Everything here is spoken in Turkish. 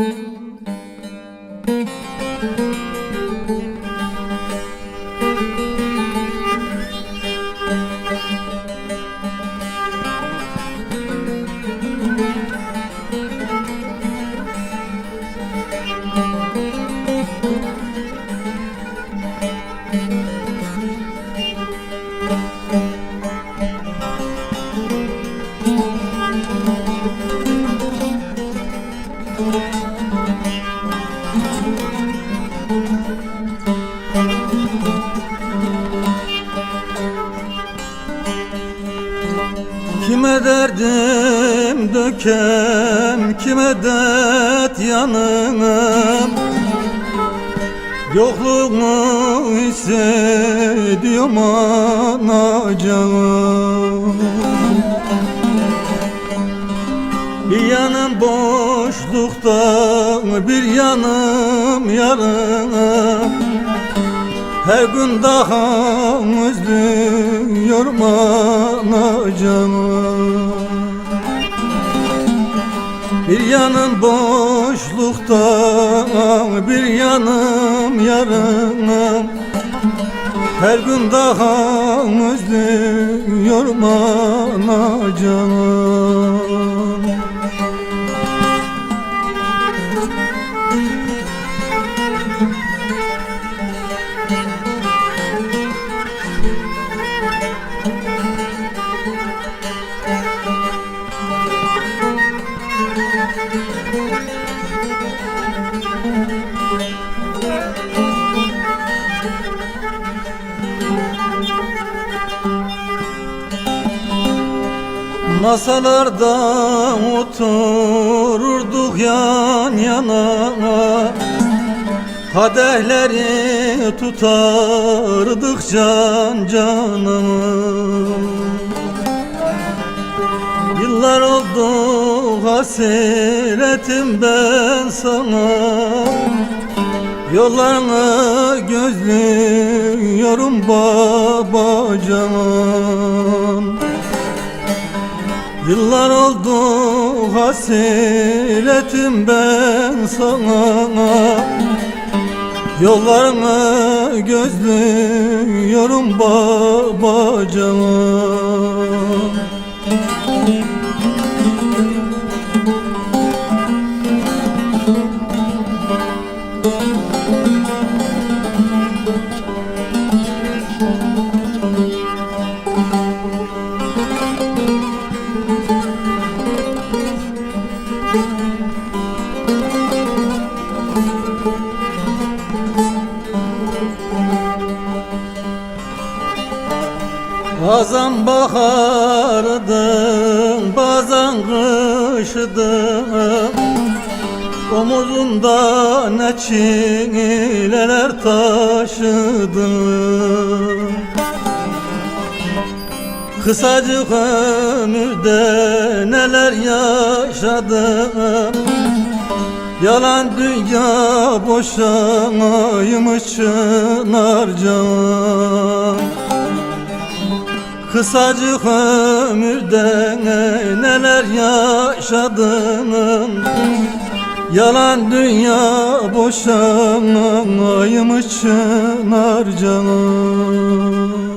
Kime derdim dökem Kime dert yanım Yokluğunu hissediyorum anacığım Bir yanım boşlukta Bir yanım yarım her gün daha özlüyorum anacığımı Bir yanım boşlukta Bir yanım yarım Her gün daha özlüyorum anacığımı Masalarda otururduk yan yana. Kadehleri tutardık can canımı Yıllar oldu hasretim ben sana. Yollarını gözlüyorum babacan Yıllar oldu hasretim ben sana. Yollarını gözlüyorum babacan Bazen bahardım, bazen kışdım Omuzumda ne çileler taşıdım Kısacık ömürde neler yaşadım Yalan dünya boşanaymış çınarcan Kısacık ömürde neler yaşadım Yalan dünya boşanaymış çınar canım